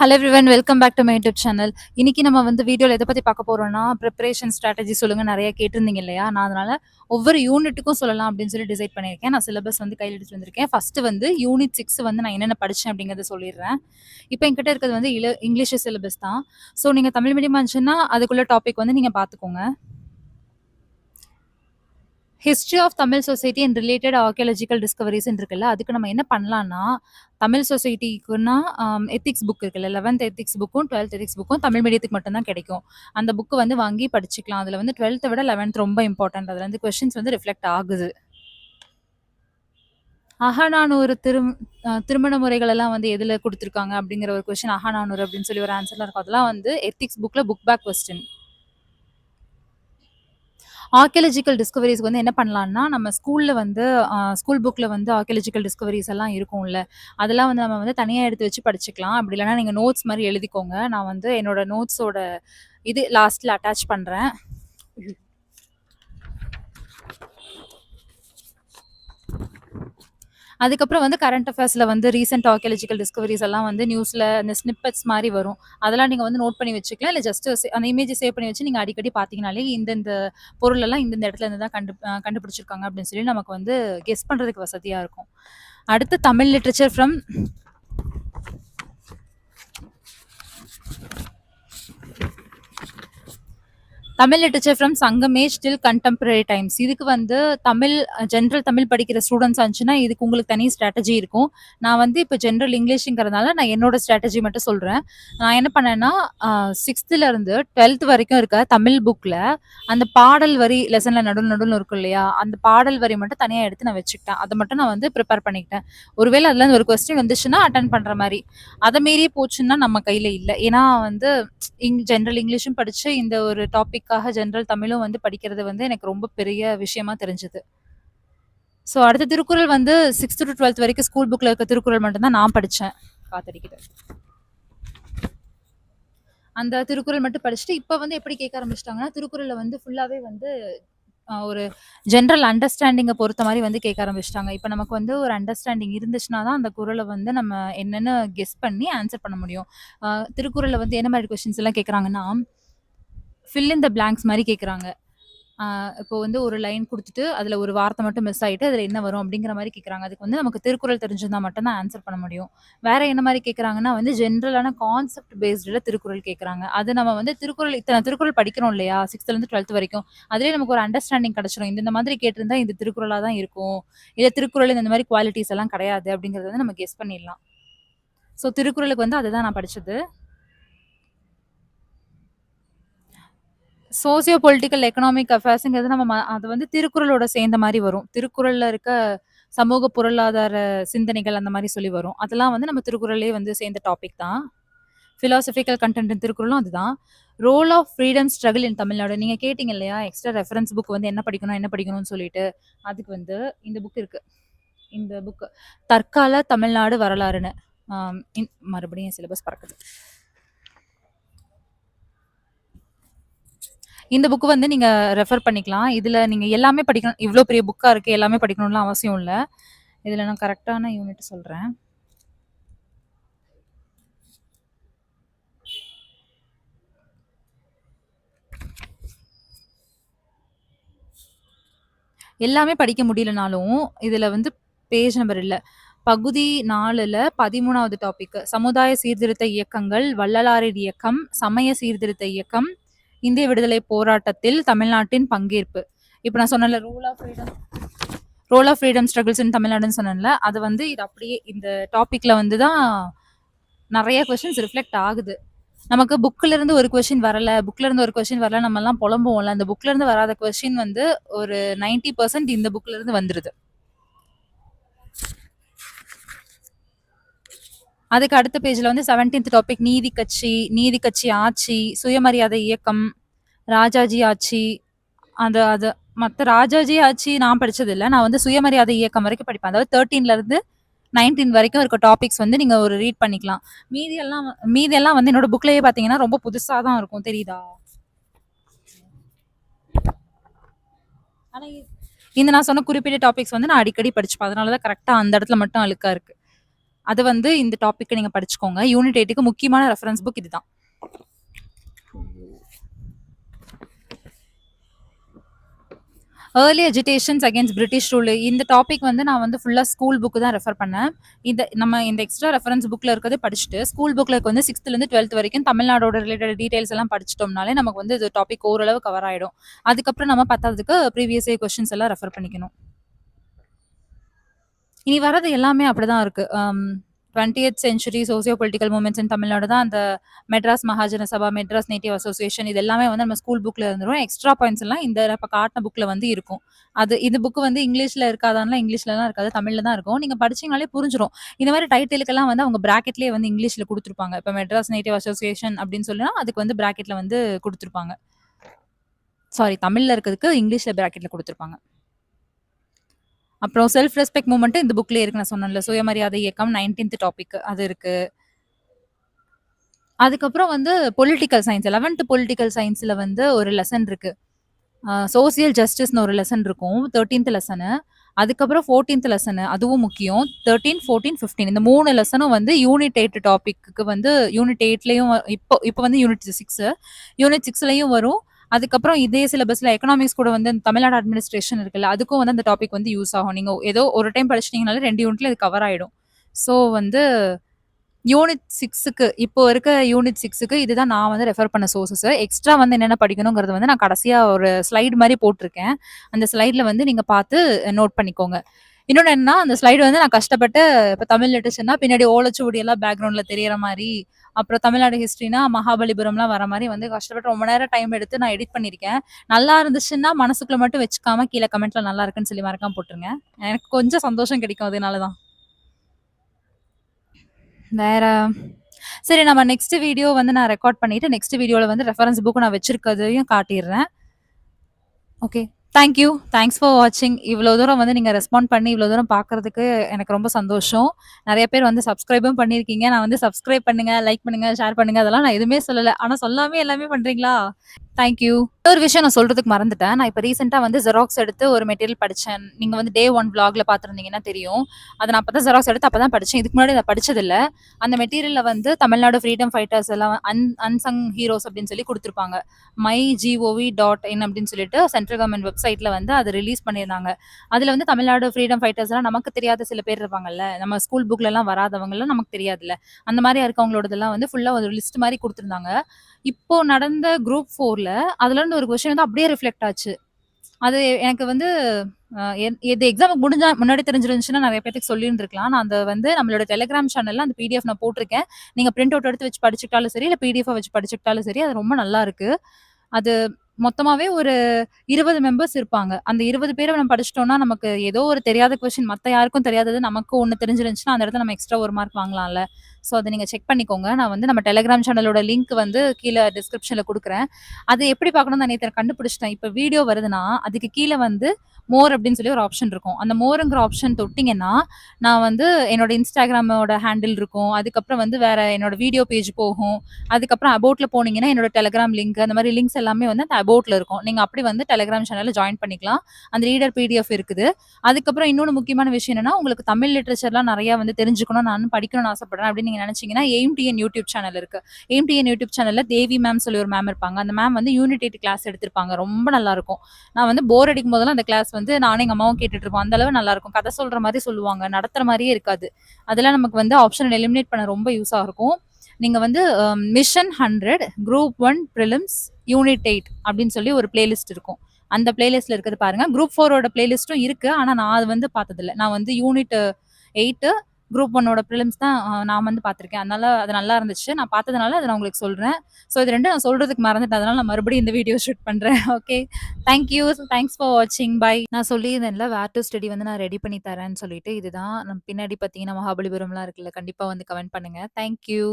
Hello everyone welcome back to my YouTube channel இன்னைக்கு நம்ம வந்து வீடியோவில் எதை பற்றி பார்க்க போகிறோம்னா ப்ரிப்பரேஷன் ஸ்ட்ராட்டஜி சொல்லுங்கள் நிறைய கேட்டிருந்தீங்க இல்லையா? நான் அதனால் ஒவ்வொரு யூனிட்டுக்கும் சொல்லலாம் அப்படின்னு சொல்லி டிசைட் பண்ணியிருக்கேன். நான் சிலபஸ் வந்து கையில் எடுத்து வந்திருக்கேன். ஃபஸ்ட்டு வந்து யூனிட் சிக்ஸ் வந்து நான் என்னென்ன படித்தேன் அப்படிங்கிறத சொல்லிடுறேன். இப்போ என்கிட்ட இருக்கிறது வந்து இல இங்கிலீஷ் சிலபஸ் தான். ஸோ நீங்கள் தமிழ் மீடியம் இருந்துச்சுன்னா அதுக்குள்ள டாபிக் வந்து நீங்கள் பார்த்துக்கோங்க. History of Tamil society and related archaeological discoveries இருக்குல்ல அதுக்கு நம்ம என்ன பண்ணலாம்னா um, தமிழ் சொசைட்டிக்குன்னா எத்திக்ஸ் புக் இருக்குல்ல லெவன்த் எத்திக்ஸ் புக்கும் டுவெல்த் எத்திக்ஸ் புக்கும் தமிழ் மீடியத்துக்கு மட்டும்தான் கிடைக்கும். அந்த புக்கு வந்து வாங்கி படிச்சுக்கலாம். அதில் வந்து டுவெல்த்தை விட லெவன்த் ரொம்ப இம்பார்ட்டன்ட் அதில் வந்து கொஷின்ஸ் வந்து ரிஃப்ளெக்ட் ஆகுது. அகநானூறு திரு திருமண முறைகள் எல்லாம் வந்து எதில் கொடுத்துருக்காங்க அப்படிங்கிற ஒரு கொஸ்டின் அகநானூறு அப்படின்னு சொல்லி ஒரு ஆன்சர்லாம் இருக்கும். அதெல்லாம் வந்து எத்திக்ஸ் புக்கில் புக் பேக் கொஸ்டின் ஆர்கியலஜிக்கல் டிஸ்கவரிஸ்க்கு வந்து என்ன பண்ணலான்னா நம்ம ஸ்கூல்ல வந்து ஸ்கூல் புக்ல வந்து ஆர்கியலஜிக்கல் டிஸ்கவரிஸ் எல்லாம் இருக்கும்ல. அதெல்லாம் வந்து நம்ம வந்து தனியாக எடுத்து வச்சு படிச்சுக்கலாம். அப்படி இல்லைன்னா நீங்கள் நோட்ஸ் மாதிரி எழுதிக்கோங்க. நான் வந்து என்னோட நோட்ஸோட இது லாஸ்ட்ல அட்டாச் பண்ணுறேன் அதுக்கப்புறம் வந்து கரண்ட் அஃபேர்ஸில் வந்து ரீசெண்ட் ஆர்கியாலஜிக்கல் டிஸ்கவரிஸ் எல்லாம் வந்து நியூஸில் இந்த ஸ்னிப்பட்ஸ் மாதிரி வரும். அதெல்லாம் நீங்கள் வந்து நோட் பண்ணி வச்சுக்கலாம். இல்லை ஜஸ்ட் அந்த இமேஜ் சேவ் பண்ணி வச்சு நீங்கள் அடிக்கடி பார்த்தீங்கனாலே இந்தந்த பொருள் எல்லாம் இந்தந்த இடத்துல இருந்து தான் கண்டு கண்டுபிடிச்சிருக்காங்க அப்படின்னு சொல்லி நமக்கு வந்து கெஸ் பண்ணுறதுக்கு வசதியாக இருக்கும். அடுத்து Tamil literature from Tamil literature from Sangam age till contemporary times இதுக்கு வந்து தமிழ் ஜென்ரல் தமிழ் படிக்கிற ஸ்டூடெண்ட்ஸ் ஆச்சுன்னா இதுக்கு உங்களுக்கு தனி ஸ்ட்ராட்டஜி இருக்கும். நான் வந்து இப்போ ஜென்ரல் இங்கிலீஷுங்கிறதுனால நான் என்னோட ஸ்ட்ராட்டஜி மட்டும் சொல்கிறேன் நான் என்ன பண்ணேன்னா சிக்ஸ்த்துலேருந்து டுவெல்த் வரைக்கும் இருக்க தமிழ் புக்கில் அந்த பாடல் வரி லெசனில் நடுவில் நடுவில் இருக்கும் இல்லையா? அந்த பாடல் வரி மட்டும் தனியாக எடுத்து நான் வச்சுக்கிட்டேன். அதை மட்டும் நான் வந்து ப்ரிப்பேர் பண்ணிக்கிட்டேன். ஒருவேளை அதில் இருந்து ஒரு கொஸ்டின் வந்துச்சுன்னா அட்டன் பண்ணுற மாதிரி. அதை மீறியே போச்சுன்னா நம்ம கையில் இல்லை. ஏன்னா வந்து இங் ஜென்ரல் இங்கிலீஷும் படித்து இந்த ஒரு அதுக்காக ஜென்ரல் தமிழும் வந்து படிக்கிறது வந்து எனக்கு ரொம்ப பெரிய விஷயமா தெரிஞ்சது. ஸோ அடுத்த திருக்குறள் வந்து சிக்ஸ்த் டு டுவெல்த் வரைக்கும் ஸ்கூல் புக்கில் இருக்க திருக்குறள் மட்டும்தான் நான் படித்தேன் காத்தடிக்குது. அந்த திருக்குறள் மட்டும் படிச்சுட்டு இப்போ வந்து எப்படி கேட்க ஆரம்பிச்சிட்டாங்கன்னா திருக்குறளில் வந்து ஃபுல்லாகவே வந்து ஒரு ஜென்ரல் அண்டர்ஸ்டாண்டிங்கை பொறுத்த மாதிரி வந்து கேட்க ஆரம்பிச்சிட்டாங்க. இப்போ நமக்கு வந்து ஒரு அண்டர்ஸ்டாண்டிங் இருந்துச்சுன்னா தான் அந்த குறளை வந்து நம்ம என்னென்னு கெஸ் பண்ணி ஆன்சர் பண்ண முடியும். திருக்குறளில் வந்து என்ன மாதிரி கொஷின்ஸ் எல்லாம் கேட்குறாங்கன்னா ஃபில் இன் த பிளாங்க்ஸ் மாதிரி கேட்குறாங்க இப்போ வந்து ஒரு லைன் கொடுத்துட்டு அதில் ஒரு வார்த்தை மட்டும் மிஸ் ஆகிட்டு அதில் என்ன வரும் அப்படிங்கிற மாதிரி கேட்குறாங்க அதுக்கு வந்து நமக்கு திருக்குறள் தெரிஞ்சிருந்தா மட்டும்தான் ஆன்சர் பண்ண முடியும். வேற என்ன மாதிரி கேட்குறாங்கன்னா வந்து ஜென்ரலான கான்செப்ட் பேஸ்டில் திருக்குறள் கேட்குறாங்க அது நம்ம வந்து திருக்குறள் இத்தனை திருக்குறள் படிக்கிறோம் இல்லையா? சிக்ஸ்த்லேருந்து டுவெல்த் வரைக்கும். அதுலேயே நமக்கு ஒரு அண்டர்ஸ்டாண்டிங் கிடச்சிடும் இந்த மாதிரி கேட்டிருந்தா இந்த திருக்குறளாக தான் இருக்கும். இல்லை திருக்குறள் இந்த மாதிரி குவாலிட்டிஸ் எல்லாம் கிடையாது அப்படிங்கிறத வந்து நம்ம கெஸ் பண்ணிடலாம். ஸோ திருக்குறளுக்கு வந்து அதுதான் நான் படித்தது சோசியோ பொலிட்டிக்கல் எக்கனாமிக் அஃபேர்ஸுங்கிறது நம்ம அது வந்து திருக்குறளோட சேர்ந்த மாதிரி வரும். திருக்குறள்ல இருக்க சமூக பொருளாதார சிந்தனைகள் அந்த மாதிரி சொல்லி வரும். அதெல்லாம் வந்து நம்ம திருக்குறளே வந்து சேர்ந்த டாபிக் தான். ஃபிலாசபிக்கல் கண்டென்ட் திருக்குறளும் அதுதான். Role of freedom struggle in Tamil Nadu நீங்க கேட்டீங்க இல்லையா? எக்ஸ்ட்ரா ரெஃபரன்ஸ் புக் வந்து என்ன படிக்கணும் என்ன படிக்கணும்னு சொல்லிட்டு. அதுக்கு வந்து இந்த புக் இருக்கு. இந்த புக் தற்கால தமிழ்நாடு வரலாறுன்னு. இன்- மறுபடியும் சிலபஸ் பறக்குது. இந்த புக் வந்து நீங்க ரெஃபர் பண்ணிக்கலாம். இதுல நீங்க எல்லாமே படிக்கணும். இவ்வளோ பெரிய புக்கா இருக்கு எல்லாமே படிக்கணும்லாம் அவசியம் இல்லை. இதுல நான் கரெக்டான யூனிட் சொல்றேன். எல்லாமே படிக்க முடியலனாலும் இதுல வந்து பேஜ் நம்பர் இல்ல. பகுதி நாலுல பதிமூணாவது டாபிக் சமுதாய சீர்திருத்த இயக்கங்கள் வள்ளலாரின் இயக்கம் சமய சீர்திருத்த இயக்கம் இந்திய விடுதலை போராட்டத்தில் தமிழ்நாட்டின் பங்கேற்பு. இப்போ நான் சொன்னல rule of freedom role of freedom struggles in தமிழ்நாடுன்னு சொன்னேன்ல அது வந்து இது அப்படியே இந்த டாப்பிக்கில் வந்து தான் நிறைய கொஸ்டின்ஸ் ரிஃப்ளெக்ட் ஆகுது. நமக்கு புக்ல இருந்து ஒரு கொஷின் வரல புக்ல இருந்து ஒரு கொஷின் வரல நம்மலாம் புலம்புவோம்ல அந்த புக்ல இருந்து வராத கொஷின் வந்து ஒரு 90% பர்சன்ட் இந்த புக்ல இருந்து வந்துடுது அதுக்கு அடுத்த பேஜ்ல வந்து 17th டாபிக் நீதி கட்சி நீதி கட்சி ஆட்சி சுயமரியாதை இயக்கம் ராஜாஜி ஆட்சி அந்த அது மற்ற ராஜாஜி ஆட்சி நான் படிச்சது இல்லை நான் வந்து சுயமரியாதை இயக்கம் வரைக்கும் படிப்பேன். அதாவது 13ல இருந்து நைன்டீன் வரைக்கும் இருக்க டாபிக்ஸ் வந்து நீங்க ஒரு ரீட் பண்ணிக்கலாம். மீதி எல்லாம் மீதி எல்லாம் வந்து என்னோட புக்லயே பாத்தீங்கன்னா ரொம்ப புதுசா தான் இருக்கும். தெரியுதா? ஆனா இந்த நான் சொன்ன குறிப்பிட்ட டாபிக்ஸ் வந்து நான் அடிக்கடி படிச்சுப்பேன். அதனாலதான் கரெக்டா அந்த இடத்துல மட்டும் அழுக்கா இருக்கு. அது வந்து இந்த டாபிக்கை நீங்க படிச்சுக்கோங்க. யூனிட் எயிட்டுக்கு முக்கியமான ரெஃபரன்ஸ் புக் இதுதான். Early educations against British rule இந்த டாபிக் வந்து நான் வந்து ஃபுல்லாக ஸ்கூல் புக்கு தான் ரெஃபர் பண்ணேன். இந்த நம்ம இந்த எக்ஸ்ட்ரா ரெஃபரன்ஸ் புக்ல இருக்கிறது படிச்சுட்டு, ஸ்கூல் புக்ல வந்து 6த்லேருந்து 12த் வரைக்கும் தமிழ்நாடோட ரிலேட்டட் டீடைல்ஸ் எல்லாம் படிச்சிட்டோம்னாலே நமக்கு வந்து இது டாபிக் ஓரளவு கவர் ஆகிடும் அதுக்கப்புறம் நம்ம 10வதுக்கு ப்ரீவியஸ் கொஸ்டின்ஸ் எல்லாம் ரெஃபர் பண்ணிக்கணும். இனி வர்றது எல்லாமே அப்படிதான் இருக்கு. Um 20த் century socio political movements in Tamil Nadu தான் அந்த மெட்ராஸ் மகாஜன சபா, மெட்ராஸ் நேட்டிவ் அசோசியேஷன் இது எல்லாமே வந்து நம்ம ஸ்கூல் புக்ல இருந்துரும். எக்ஸ்ட்ரா பாயிண்ட்ஸ் எல்லாம் இந்த இப்போ காட்டின புக்ல வந்து இருக்கும். அது இந்த புக் வந்து இங்கிலீஷ்ல இருக்காதான்லாம் இங்கிலீஷ்லலாம் இருக்காது. தமிழ்ல தான் இருக்கும். நீங்க படிச்சீங்கனாலே புரிஞ்சிடும் இந்த மாதிரி டைட்டிலுக்கெல்லாம் வந்து அவங்க பிராக்கெட்லயே வந்து இங்கிலீஷ்ல கொடுத்துருப்பாங்க இப்போ மெட்ராஸ் நேட்டிவ் அசோசியேஷன் அப்படின்னு சொல்லினா அதுக்கு வந்து பிராக்கெட்ல வந்து கொடுத்துருப்பாங்க சாரி தமிழ்ல இருக்கிறதுக்கு இங்கிலீஷ்ல பிராக்கெட்ல கொடுத்துருப்பாங்க அப்புறம் செல்ஃப் ரெஸ்பெக்ட் மூமெண்ட் இந்த புக்லேயே இருக்கு. நான் சொன்னேன்ல சுயமரியாதை இயக்கம் 19த் டாபிக் அது இருக்கு. அதுக்கப்புறம் வந்து பொலிட்டிக்கல் சயின்ஸ் லெவன்த் பொலிட்டிக்கல் சயின்ஸில் வந்து ஒரு லெசன் இருக்கு. சோசியல் ஜஸ்டிஸ்னு ஒரு லெசன் இருக்கும். 13த் லெசனு. அதுக்கப்புறம் 14த் லெசனு அதுவும் முக்கியம். 13, 14, 15 இந்த மூணு லெசனும் வந்து யூனிட் எயிட் டாபிக்கு வந்து யூனிட் எயிட்லேயும் இப்போ இப்போ வந்து யூனிட் சிக்ஸு யூனிட் சிக்ஸ்லேயும் வரும். அதுக்கப்புறம் இதே சிலபஸ்ல எக்கனாமிக்ஸ் கூட வந்து தமிழ்நாடு அட்மினிஸ்ட்ரேஷன் இருக்குல்ல, அதுக்கும் வந்து அந்த டாபிக் வந்து யூஸ் ஆகும். நீங்க ஏதோ ஒரு டைம் படிச்சிட்டீங்கனாலே 2 யூனிட்ல இது கவர் ஆயிடும். ஸோ வந்து யூனிட் சிக்ஸுக்கு இப்போ இருக்க யூனிட் சிக்ஸுக்கு இதுதான் நான் வந்து ரெஃபர் பண்ண சோர்சஸ் எக்ஸ்ட்ரா வந்து என்னென்ன படிக்கணுங்கிறது வந்து நான் கடைசியாக ஒரு ஸ்லைடு மாதிரி போட்டிருக்கேன் அந்த ஸ்லைடில் வந்து நீங்கள் பார்த்து நோட் பண்ணிக்கோங்க. இன்னொன்று என்னன்னா, அந்த ஸ்லைடு வந்து நான் கஷ்டப்பட்டு இப்போ தமிழ் லிட்டரேச்சர்னா பின்னாடி ஓலச்சுவடியெல்லாம் பேக்ரவுண்டில் தெரியற மாதிரி அப்புறம் தமிழ்நாடு ஹிஸ்ட்ரினா மகாபலிபுரம்லாம் வர மாதிரி வந்து கஷ்டப்பட்டு ரொம்ப நேரம் டைம் எடுத்து நான் எடிட் பண்ணியிருக்கேன். நல்லா இருந்துச்சுன்னா மனசுக்குள்ள மட்டும் வச்சுக்காம கீழே கமெண்ட்ல நல்லா இருக்குன்னு சொல்லி மறக்காம போட்டுருங்க. எனக்கு கொஞ்சம் சந்தோஷம் கிடைக்கும் அதனால தான். வேற சரி நம்ம நெக்ஸ்ட் வீடியோ வந்து நான் ரெக்கார்ட் பண்ணிட்டு, நெக்ஸ்ட் வீடியோவில் வந்து ரெஃபரன்ஸ் புக் நான் வச்சிருக்கிறதையும் காட்டிடுறேன் okay. Thank you. Thanks for வாட்சிங். இவ்வளோ தூரம் வந்து நீங்கள் ரெஸ்பாண்ட் பண்ணி இவ்வளோ தூரம் பார்க்கறதுக்கு எனக்கு ரொம்ப சந்தோஷம். நிறைய பேர் வந்து சப்ஸ்கிரைபும் பண்ணியிருக்கீங்க. நான் வந்து சப்ஸ்கிரைப் பண்ணுங்க, லைக் பண்ணுங்க, ஷேர் பண்ணுங்க அதெல்லாம் நான் எதுவுமே சொல்லலை ஆனால் சொல்லாமே எல்லாமே பண்ணுறீங்களா தேங்க் யூ. விஷயம் நான் சொல்றதுக்கு மறந்துட்டேன். நான் இப்போ ரீசெண்டாக வந்து ஜெராக்ஸ் எடுத்து ஒரு மெட்டீரியல் படித்தேன் நீங்கள் வந்து டே 1 விளாக்ல பார்த்துருந்தீங்கன்னா தெரியும். அதை நான் அப்போ தான் ஜெராக்ஸ் எடுத்து அப்போ தான் படித்தேன் இதுக்கு முன்னாடி நான் படித்ததில்லை அந்த மெட்டீரியலில் வந்து தமிழ்நாடு ஃப்ரீடம் ஃபைட்டர்ஸ் எல்லாம் அன் அன்சங் ஹீரோஸ் அப்படின்னு சொல்லி கொடுத்துருப்பாங்க மை ஜிஓவி டாட் இன் அப்படின்னு சொல்லிட்டு சென்ட்ரல் கவர்மெண்ட் வெப்சைட்டில் வந்து அதை ரிலீஸ் பண்ணியிருந்தாங்க. அதில் வந்து தமிழ்நாடு ஃப்ரீடம் ஃபைட்டர்ஸ்லாம் நமக்கு தெரியாத சில பேர் இருப்பாங்கல்ல. நம்ம ஸ்கூல் புக்லலாம் வராதவங்களாம் நமக்கு தெரியாதுல்ல. அந்த மாதிரி இருக்கவங்களோடதெல்லாம் வந்து ஃபுல்லாக ஒரு லிஸ்ட் மாதிரி கொடுத்துருந்தாங்க இப்போ நடந்த குரூப் ஃபோர்ல அதுல இருந்து ஒரு கொஸ்டின் வந்து அப்படியே ரிஃப்ளெக்ட் ஆச்சு. அது எனக்கு வந்து அ இது எக்ஸாமுக்கு முடிஞ்சா முன்னாடி தெரிஞ்சிருந்துச்சுன்னா நிறைய பேருக்கு சொல்லியிருந்திருக்கலாம். நான் அந்த வந்து நம்மளோட டெலிகிராம் சேனல்ல அந்த பிடிஎஃப் நான் போட்டிருக்கேன். நீங்க பிரிண்ட் அவுட் எடுத்து வச்சு படிச்சுக்கிட்டாலும் சரி, இல்லை பிடிஎஃப் வச்சு படிச்சுக்கிட்டாலும் சரி, அது ரொம்ப நல்லா இருக்கு. அது மொத்தமாவே ஒரு 20 மெம்பர்ஸ் இருப்பாங்க. அந்த இருபது பேரை நம்ம படிச்சிட்டோம்னா நமக்கு ஏதோ ஒரு தெரியாத கொஸ்டின் மற்ற யாருக்கும் தெரியாதது நமக்கு ஒன்று தெரிஞ்சிருந்துச்சுன்னா, அந்த இடத்துல நம்ம எக்ஸ்ட்ரா ஒரு மார்க் வாங்கலாம்ல. ஸோ அதை நீங்கள் செக் பண்ணிக்கோங்க. நான் வந்து நம்ம டெலிகிராம் சேனலோட லிங்க் வந்து கீழே டிஸ்கிரிப்ஷனில் கொடுக்குறேன் அது எப்படி பார்க்கணும் நான் நேத்து கண்டுபிடிச்சிட்டேன் இப்போ வீடியோ வருதுன்னா, அதுக்கு கீழே வந்து மோர் அப்படின்னு சொல்லி ஒரு ஆப்ஷன் இருக்கும். அந்த மோருங்கிற ஆப்ஷன் தொட்டிங்கன்னா நான் வந்து என்னோட இன்ஸ்டாகிராமோட ஹேண்டில் இருக்கும். அதுக்கப்புறம் வந்து வேற என்னோட வீடியோ பேஜ் போகும். அதுக்கப்புறம் அபவுட்ல போனீங்கன்னா, என்னோட டெலிகிராம் லிங்க் அந்த மாதிரி லிங்க்ஸ் எல்லாமே வந்து அந்த அபவுட்ல இருக்கும். நீங்க அப்படி வந்து டெலிகிராம் சேனல்ல ஜாயின் பண்ணிக்கலாம். அந்த ரீடர் பிடிஎஃப் இருக்குது. அதுக்கப்புறம் இன்னொன்னு முக்கியமான விஷயம் என்னன்னா, உங்களுக்கு தமிழ் லிட்ரேச்சர்லாம் நிறையா வந்து தெரிஞ்சுக்கணும், நான் படிக்கணும்னு ஆசைப்படுறேன் அப்படின்னு நீங்க நினைச்சீங்கன்னா, எய்ம்டிஎன் யூடியூப் சேனல் இருக்கு. எய்ம்டிஎன் யூடியூப் சேனல்ல தேவி மேம் சொல்லி ஒரு மேம் இருப்பாங்க. அந்த மேம் வந்து யூனிட் 8 கிளாஸ் எடுத்திருப்பாங்க. ரொம்ப நல்லாயிருக்கும் நான் வந்து போர் அடிக்கும் போதெல்லாம் அந்த கிளாஸ் வந்து நானும் எங்க அம்மாவும் கேட்டுட்டு இருப்போம். அந்த அளவு நல்லாருக்கும். கதை சொல்ற மாதிரி சொல்லுவாங்க. நடத்துற மாதிரியே இருக்காது. அதெல்லாம் நமக்கு வந்து ஆப்ஷன் எலிமினேட் பண்ண ரொம்ப யூஸாக இருக்கும். நீங்க வந்து mission 100 group one prelims unit eight அப்படின்னு சொல்லி ஒரு பிளேலிஸ்ட் இருக்கும். அந்த பிளேலிஸ்ட்ல இருக்கிறது பாருங்க. குரூப் ஃபோரோட பிளேலிஸ்ட்டும் இருக்கு. ஆனா நான் அது வந்து பார்த்ததில்ல. நான் வந்து யூனிட் எயிட்டு குரூப் 1ஓட பிரிலிம்ஸ் தான் நான் வந்து பார்த்துருக்கேன். அதனால அது நல்லா இருந்துச்சு. நான் பார்த்ததுனால அதை நான் உங்களுக்கு சொல்றேன். ஸோ இது ரெண்டும் நான் சொல்றதுக்கு மறந்துட்டேன். அதனால நான் மறுபடியும் இந்த வீடியோ ஷூட் பண்றேன். Okay. Thank you. Thanks for வாட்சிங். பை. நான் சொல்லியிருந்தேன்ல வேர் டு ஸ்டடி வந்து நான் ரெடி பண்ணி தரேன்னு சொல்லிட்டு, இதுதான். பின்னாடி பார்த்தீங்கன்னா மகாபலிபுரம்லாம் இருக்குல்ல. கண்டிப்பாக வந்து கமெண்ட் பண்ணுங்க. Thank you.